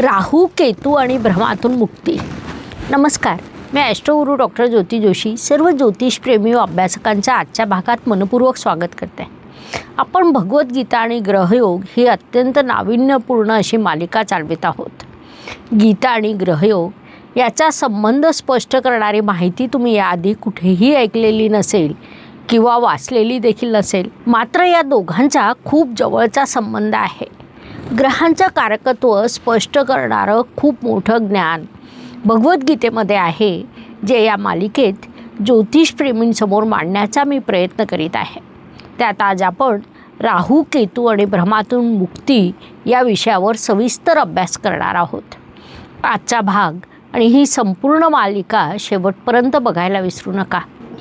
राहू केतू आणि भ्रमातून मुक्ती. नमस्कार. मी ॲस्ट्रोगुरू डॉक्टर ज्योती जोशी सर्व ज्योतिषप्रेमी व अभ्यासकांच्या आजच्या भागात मनपूर्वक स्वागत करते. आपण भगवद्गीता आणि ग्रहयोग ही अत्यंत नाविन्यपूर्ण अशी मालिका चालवित आहोत. गीता आणि ग्रहयोग याचा संबंध स्पष्ट करणारी माहिती तुम्ही याआधी कुठेही ऐकलेली नसेल किंवा वाचलेली देखील नसेल मात्र या दोघांचा खूप जवळचा संबंध आहे. ग्रहांचं कारकत्व स्पष्ट करणारं खूप मोठं ज्ञान भगवद्गीतेमध्ये आहे जे या मालिकेत ज्योतिषप्रेमींसमोर मांडण्याचा मी प्रयत्न करीत आहे. त्यात आज आपण राहू केतू आणि भ्रमातून मुक्ती या विषयावर सविस्तर अभ्यास करणार आहोत. आजचा भाग आणि ही संपूर्ण मालिका शेवटपर्यंत बघायला विसरू नका.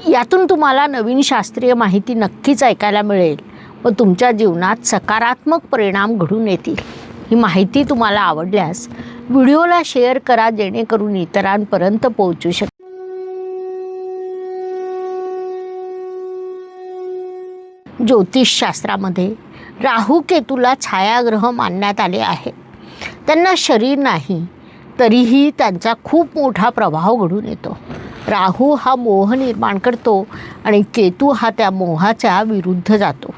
यातून तुम्हाला नवीन शास्त्रीय माहिती नक्कीच ऐकायला मिळेल. व तुमच्या जीवनात सकारात्मक परिणाम घडून येतील. ही माहिती तुम्हाला आवडल्यास व्हिडिओला शेअर करा जेणेकरून इतरांपर्यंत पोहोचू शक ज्योतिषशास्त्रामध्ये राहू केतूला छायाग्रह मानण्यात आले आहे. त्यांना शरीर नाही तरीही त्यांचा खूप मोठा प्रभाव घडून येतो. राहू हा मोह निर्माण करतो आणि केतू हा त्या मोहाच्या विरुद्ध जातो.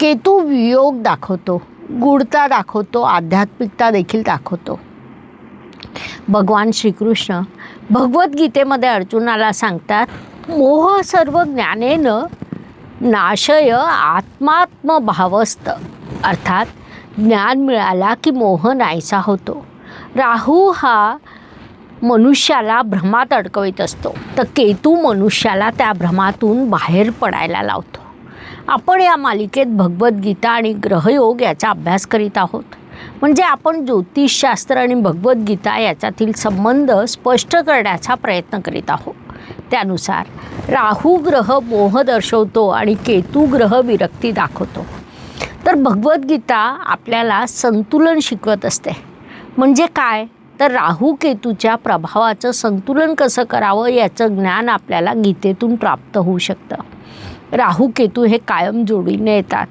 केतू वियोग दाखवतो गुढता दाखवतो आध्यात्मिकता देखील दाखवतो. भगवान श्रीकृष्ण भगवद्गीतेमध्ये अर्जुनाला सांगतात मोह सर्व ज्ञानेनं नाशय आत्मात्मभावस्त अर्थात ज्ञान मिळाला की मोह नाहीसा होतो. राहू हा मनुष्याला भ्रमात अडकवित असतो. तर केतू मनुष्याला त्या भ्रमातून बाहेर पडायला लावतो. आपण या मालिकेत भगवद्गीता आणि ग्रहयोग याचा अभ्यास करीत आहोत. म्हणजे आपण ज्योतिषशास्त्र आणि भगवद्गीता याच्यातील संबंध स्पष्ट करण्याचा प्रयत्न करीत आहोत. त्यानुसार राहू ग्रह मोह दर्शवतो आणि केतू ग्रह विरक्ती दाखवतो. तर भगवद्गीता आपल्याला संतुलन शिकवत असते. म्हणजे काय? तर राहू केतूच्या प्रभावाचं संतुलन कसं करावं याचं ज्ञान आपल्याला गीतेतून प्राप्त होऊ शकतं. राहू केतू हे कायम जोडीने येतात.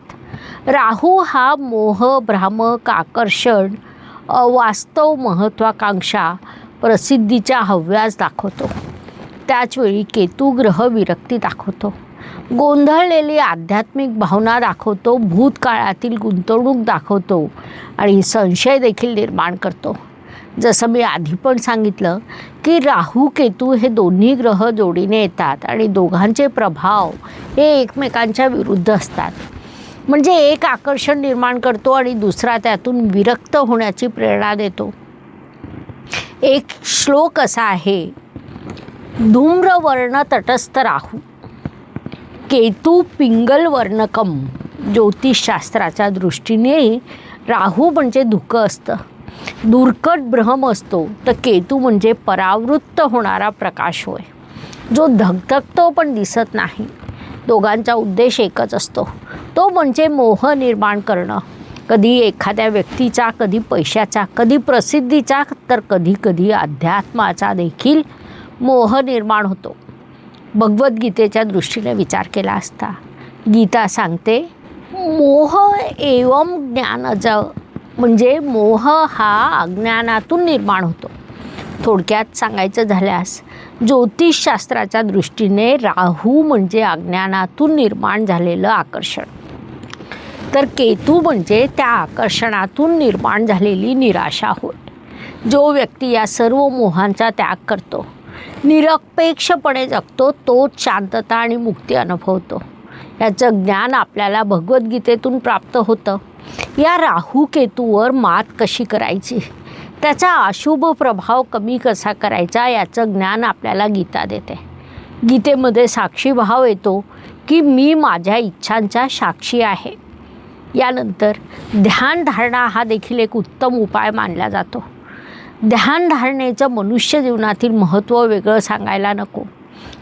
राहू हा मोह भ्रामक आकर्षण वास्तव महत्त्वाकांक्षा प्रसिद्धीच्या हव्यास दाखवतो. त्याचवेळी केतू ग्रह विरक्ती दाखवतो. गोंधळलेली आध्यात्मिक भावना दाखवतो भूतकाळातील गुंतवणूक दाखवतो आणि संशय देखील निर्माण करतो. जसं मी आधी पण सांगितलं की राहू केतू हे दोन्ही ग्रह जोडीने येतात आणि दोघांचे प्रभाव हे एकमेकांच्या विरुद्ध असतात. म्हणजे एक आकर्षण निर्माण करतो आणि दुसरा त्यातून विरक्त होण्याची प्रेरणा देतो. एक श्लोक असा आहे धूम्रवर्ण तटस्थ राहू केतू पिंगल वर्णकम ज्योतिषशास्त्राच्या दृष्टीने राहू म्हणजे धुकं असतं. दुर्कट भ्रम असतो तर केतू म्हणजे परावृत्त होणारा प्रकाश होय. जो धगधगतो पण दिसत नाही. दोघांचा उद्देश एकच असतो. तो म्हणजे मोह निर्माण करणं. कधी एखाद्या व्यक्तीचा कधी पैशाचा कधी प्रसिद्धीचा तर कधी कधी अध्यात्माचा देखील मोह निर्माण होतो. भगवद्गीतेच्या दृष्टीने विचार केला असता गीता सांगते मोह एवम ज्ञानज म्हणजे मोह हा अज्ञानातून निर्माण होतो. थोडक्यात सांगायचं झाल्यास ज्योतिषशास्त्राच्या दृष्टीने राहू म्हणजे अज्ञानातून निर्माण झालेलं आकर्षण. तर केतू म्हणजे त्या आकर्षणातून निर्माण झालेली निराशा होय. जो व्यक्ती या सर्व मोहांचा त्याग करतो निरपेक्षपणे जगतो तोच शांतता आणि मुक्ती अनुभवतो. याचं ज्ञान आपल्याला भगवद्गीतेतून प्राप्त होतं. या राहू केतूवर मात कशी करायची? त्याचा अशुभ प्रभाव कमी कसा करायचा? याचं ज्ञान आपल्याला गीता देते. गीतेमध्ये साक्षी भाव येतो की मी माझ्या इच्छांचा साक्षी आहे. यानंतर ध्यानधारणा हा देखील एक उत्तम उपाय मानला जातो. ध्यानधारणेचं मनुष्य जीवनातील महत्त्व वेगळं सांगायला नको.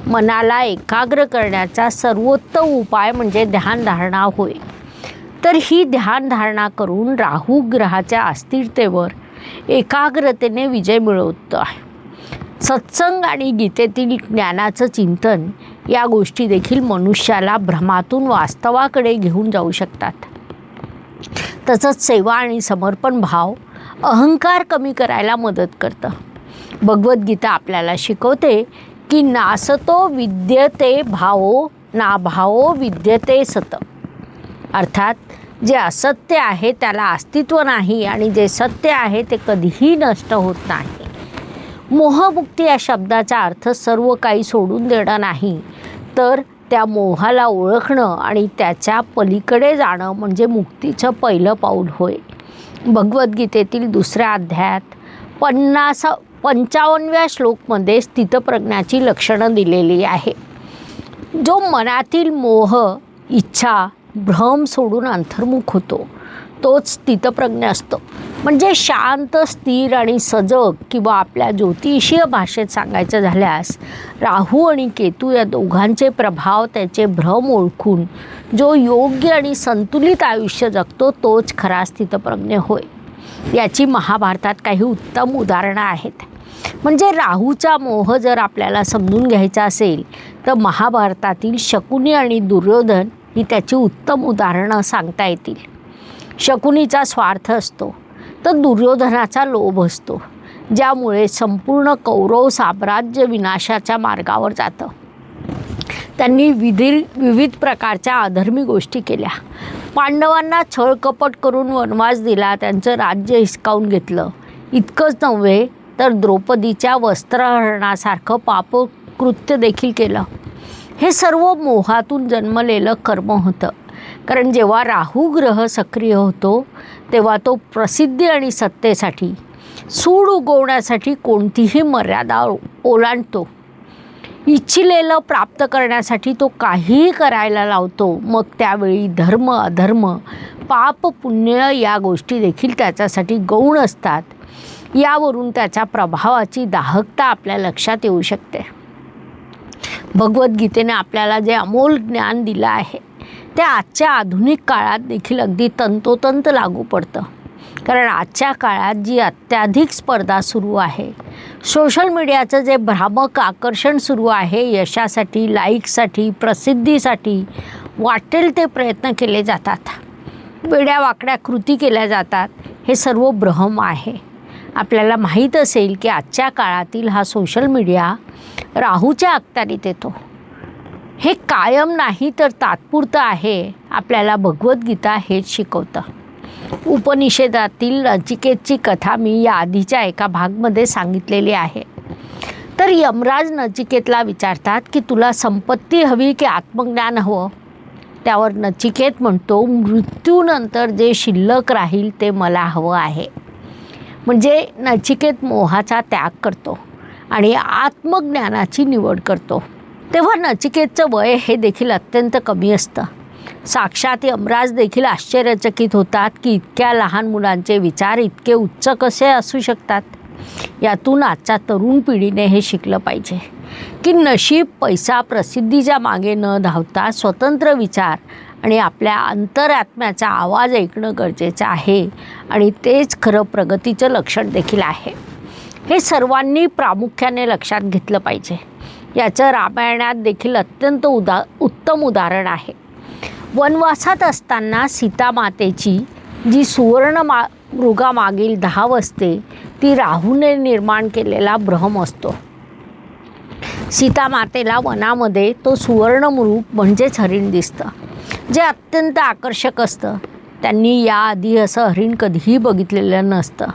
मनाला एकाग्र करण्याचा सर्वोत्तम उपाय म्हणजे ध्यानधारणा होय. तर ही ध्यानधारणा करून राहू ग्रहाच्या अस्थिरतेवर एकाग्रतेने विजय मिळवतो आहे. सत्संग आणि गीतेतील ज्ञानाचं चिंतन या गोष्टी देखील मनुष्याला भ्रमातून वास्तवाकडे घेऊन जाऊ शकतात. तसंच सेवा आणि समर्पण भाव अहंकार कमी करायला मदत करतं. भगवद्गीता आपल्याला शिकवते की नासतो विद्यते भावो नाभावो विद्यते सत. अर्थात जे असत्य आहे त्याला अस्तित्व नाही आणि जे सत्य आहे ते कधीही नष्ट होत नाही. मोहमुक्ती या शब्दाचा अर्थ सर्व काही सोडून देणं नाही. तर त्या मोहाला ओळखणं आणि त्याच्या पलीकडे जाणं म्हणजे मुक्तीचं पहिलं पाऊल होय. भगवद्गीतेतील दुसऱ्या अध्यायात पन्नास पंचावन्नव्या श्लोकमध्ये स्थितप्रज्ञाची लक्षणं दिलेली आहे. जो मनातील मोह इच्छा भ्रम सोडून अंतर्मुख होतो तोच स्थितप्रज्ञ असतो. म्हणजे शांत स्थिर आणि सजग किंवा आपल्या ज्योतिषीय भाषेत सांगायचं झाल्यास राहू आणि केतू या दोघांचे प्रभाव त्याचे भ्रम ओळखून जो योग्य आणि संतुलित आयुष्य जगतो तोच खरा स्थितप्रज्ञ होय. याची महाभारतात काही उत्तम उदाहरणं आहेत. म्हणजे राहूचा मोह जर आपल्याला समजून घ्यायचा असेल तर महाभारतातील शकुनी आणि दुर्योधन ही त्याची उत्तम उदाहरणं सांगता येतील. शकुनीचा स्वार्थ असतो तर दुर्योधनाचा लोभ असतो ज्यामुळे संपूर्ण कौरव साम्राज्य विनाशाच्या मार्गावर जातं. त्यांनी विधी विविध प्रकारच्या अधर्मी गोष्टी केल्या. पांडवांना छळकपट करून वनवास दिला त्यांचं राज्य हिसकावून घेतलं. इतकंच नव्हे तर द्रौपदीच्या वस्त्रहरणासारखं पापकृत्य देखील केलं. हे सर्व मोहातून जन्मलेलं कर्म होतं. कारण जेव्हा राहू ग्रह सक्रिय होतो तेव्हा तो प्रसिद्धी आणि सत्तेसाठी सूड उगवण्यासाठी कोणतीही मर्यादा ओलांडतो. इच्छिलेलं प्राप्त करण्यासाठी तो काहीही करायला लावतो. मग त्यावेळी धर्म अधर्म पाप पुण्य या गोष्टी देखील त्याच्यासाठी गौण असतात. यावरून त्याच्या प्रभावाची दाहकता आपल्या लक्षात येऊ शकते. भगवद्गीतेने आपल्याला जे अमोल ज्ञान दिलं आहे ते आजच्या आधुनिक काळात देखील अगदी तंतोतंत लागू पडतं. कारण आजच्या काळात जी अत्याधिक स्पर्धा सुरू आहे सोशल मीडियाचं जे भ्रामक आकर्षण सुरू आहे यशासाठी लाईकसाठी प्रसिद्धीसाठी वाटेल ते प्रयत्न केले जातात. वेड्या वाकड्या कृती केल्या जातात हे सर्व भ्रम आहे. आपल्याला माहीत असेल की आजच्या काळातील हा सोशल मीडिया राहूच्या अखत्यारीत येतो. हे कायम नाही तर तात्पुरतं आहे आपल्याला भगवद्गीता हेच शिकवतं. उपनिषेदातील नचिकेतची कथा मी या आधीच्या एका भागमध्ये सांगितलेली आहे. तर यमराज नचिकेतला विचारतात की तुला संपत्ती हवी की आत्मज्ञान हवं? त्यावर नचिकेत म्हणतो मृत्यूनंतर जे शिल्लक राहील ते मला हवं आहे. म्हणजे नचिकेत मोहाचा त्याग करतो आणि आत्मज्ञानाची निवड करतो. तेव्हा नचिकेतचं वय हे देखील अत्यंत कमी असतं. साक्षात यमराज देखील आश्चर्यचकित होतात की इतक्या लहान मुलांचे विचार इतके उच्च कसे असू शकतात? यातून आजच्या तरुण पिढीने हे शिकलं पाहिजे. की नशीब पैसा प्रसिद्धीच्या मागे न धावता स्वतंत्र विचार आणि आपल्या अंतरात्म्याचा आवाज ऐकणं गरजेचं आहे. आणि तेच खरं प्रगतीचं लक्षण देखील आहे. हे सर्वांनी प्रामुख्याने लक्षात घेतलं पाहिजे. याचं रामायणात देखील अत्यंत उदा उत्तम उदाहरण आहे. वनवासात असताना सीतामातेची जी सुवर्ण मा मृगामागील धाव असते ती राहूने निर्माण केलेला भ्रम असतो. सीतामातेला वनामध्ये तो सुवर्ण मृग म्हणजेच हरिण दिसतं. जे अत्यंत आकर्षक असतं. त्यांनी याआधी असं हरिण कधीही बघितलेलं नसतं.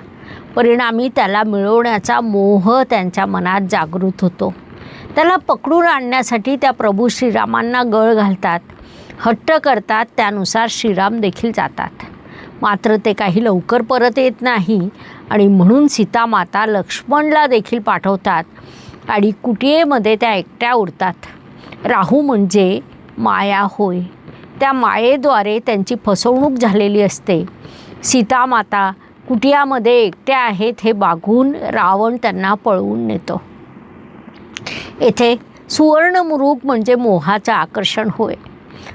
परिणामी त्याला मिळवण्याचा मोह त्यांच्या मनात जागृत होतो. त्याला पकडून आणण्यासाठी त्या प्रभू श्रीरामांना गळ घालतात. हट्ट करतात त्यानुसार श्रीराम देखील जातात. मात्र ते काही लवकर परत येत नाही आणि म्हणून सीतामाता लक्ष्मणला देखील पाठवतात आणि कुटियेमध्ये त्या एकट्या उरतात. राहू म्हणजे माया होय. त्या मायेद्वारे त्यांची फसवणूक झालेली असते. सीतामाता कुटियामध्ये एकट्या आहेत हे बागून रावण त्यांना पळवून नेतो. येथे सुवर्णमुरूक म्हणजे मोहाचं आकर्षण होय.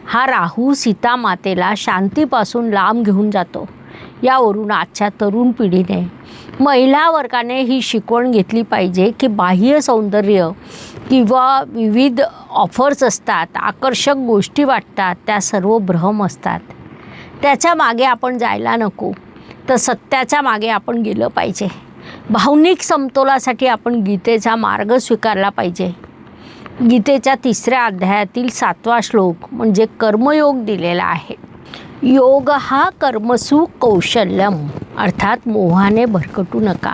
हा राहू सीतामातेला शांतीपासून लांब घेऊन जातो. यावरून आजच्या तरुण पिढीने महिला वर्गाने ही शिकवण घेतली पाहिजे की बाह्य सौंदर्य किंवा विविध ऑफर्स असतात आकर्षक गोष्टी वाटतात त्या सर्व भ्रम असतात. त्याच्यामागे आपण जायला नको तर सत्याच्या मागे आपण गेलं पाहिजे. भावनिक समतोलासाठी आपण गीतेचा मार्ग स्वीकारला पाहिजे. गीतेच्या तिसऱ्या अध्यायातील सातवा श्लोक म्हणजे कर्मयोग दिलेला आहे. योग हा कर्मसु कौशल्यम अर्थात मोहाने भरकटू नका.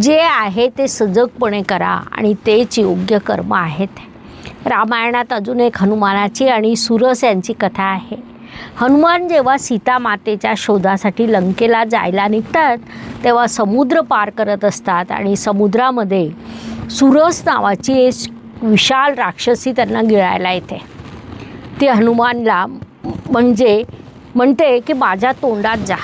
जे आहे ते सजगपणे करा आणि तेच योग्य कर्म आहेत. रामायणात अजून एक हनुमानाची आणि सुरस यांची कथा आहे. हनुमान जेव्हा सीता मातेच्या शोधासाठी लंकेला जायला निघतात तेव्हा समुद्र पार करत असतात आणि समुद्रामध्ये सुरस नावाची एक विशाल राक्षसी त्यांना गिळायला येते. ते हनुमानला म्हणजे म्हणते की माझ्या तोंडात जा.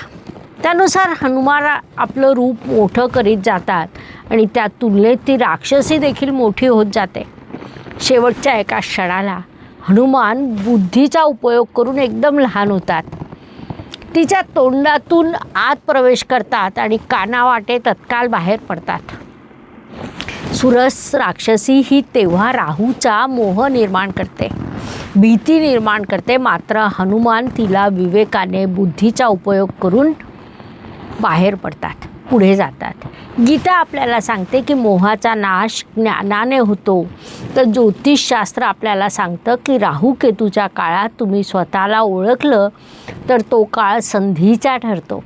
त्यानुसार हनुमान आपलं रूप मोठं करीत जातात आणि त्या तुलनेत ती राक्षसी देखील मोठी होत जाते. शेवटच्या एका क्षणाला हनुमान बुद्धीचा उपयोग करून एकदम लहान होतात. तिच्या तोंडातून आत प्रवेश करतात आणि कानावाटे तत्काळ बाहेर पडतात. सुरस राक्षसी ही तेव्हा राहूचा मोह निर्माण करते. भीती निर्माण करते. मात्र हनुमान तिला विवेकाने बुद्धीचा उपयोग करून बाहेर पडतात पुढे जातात. गीता आपल्याला सांगते की मोहाचा नाश ज्ञानाने होतो. तर ज्योतिषशास्त्र आपल्याला सांगतं की राहू केतूच्या काळात तुम्ही स्वतःला ओळखलं तर तो काळ संधीचा ठरतो.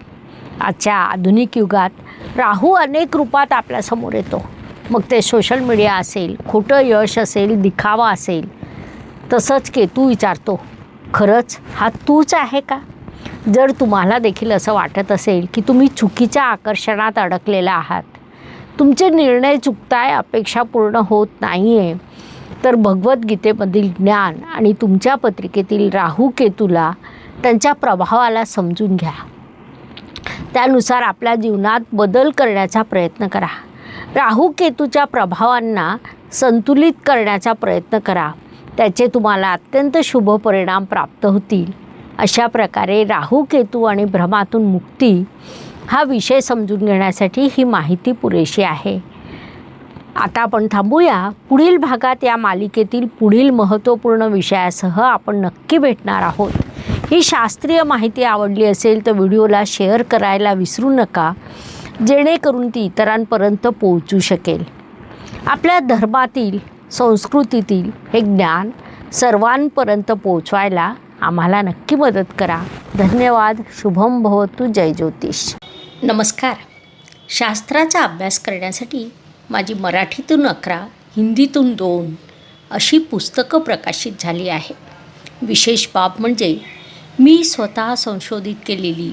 आजच्या आधुनिक युगात राहू अनेक रूपात आपल्यासमोर येतो. मग ते सोशल मीडिया असेल खोटं यश असेल दिखावा असेल तसंच केतू विचारतो. खरंच हा तूच आहे का? जर तुम्हाला देखील असं वाटत असेल की तुम्ही चुकीच्या आकर्षणात अडकलेला आहात तुमचे निर्णय चुकताय अपेक्षा पूर्ण होत नाही आहे तर भगवद्गीतेमधील ज्ञान आणि तुमच्या पत्रिकेतील राहू केतूला त्यांच्या प्रभावाला समजून घ्या. त्यानुसार आपल्या जीवनात बदल करण्याचा प्रयत्न करा. राहू केतूच्या प्रभावांना संतुलित करण्याचा प्रयत्न करा. त्याचे तुम्हाला अत्यंत शुभ परिणाम प्राप्त होतील. अशा प्रकारे राहू केतू आणि भ्रमातून मुक्ती हा विषय समजून घेण्यासाठी ही माहिती पुरेशी आहे. आता आपण थांबूया. पुढील भागात या मालिकेतील पुढील महत्त्वपूर्ण विषयासह आपण नक्की भेटणार आहोत. ही शास्त्रीय माहिती आवडली असेल तर व्हिडिओला शेअर करायला विसरू नका. जेणेकरून ती इतरांपर्यंत पोहोचू शकेल. आपल्या धर्मातील संस्कृतीतील हे ज्ञान सर्वांपर्यंत पोचवायला आम्हाला नक्की मदत करा. धन्यवाद. शुभम भवतु. जय ज्योतिष. नमस्कार. शास्त्राचा अभ्यास करण्यासाठी माझी मराठीतून अकरा हिंदीतून दोन अशी पुस्तकं प्रकाशित झाली आहे विशेष बाब म्हणजे मी स्वतः संशोधित केलेली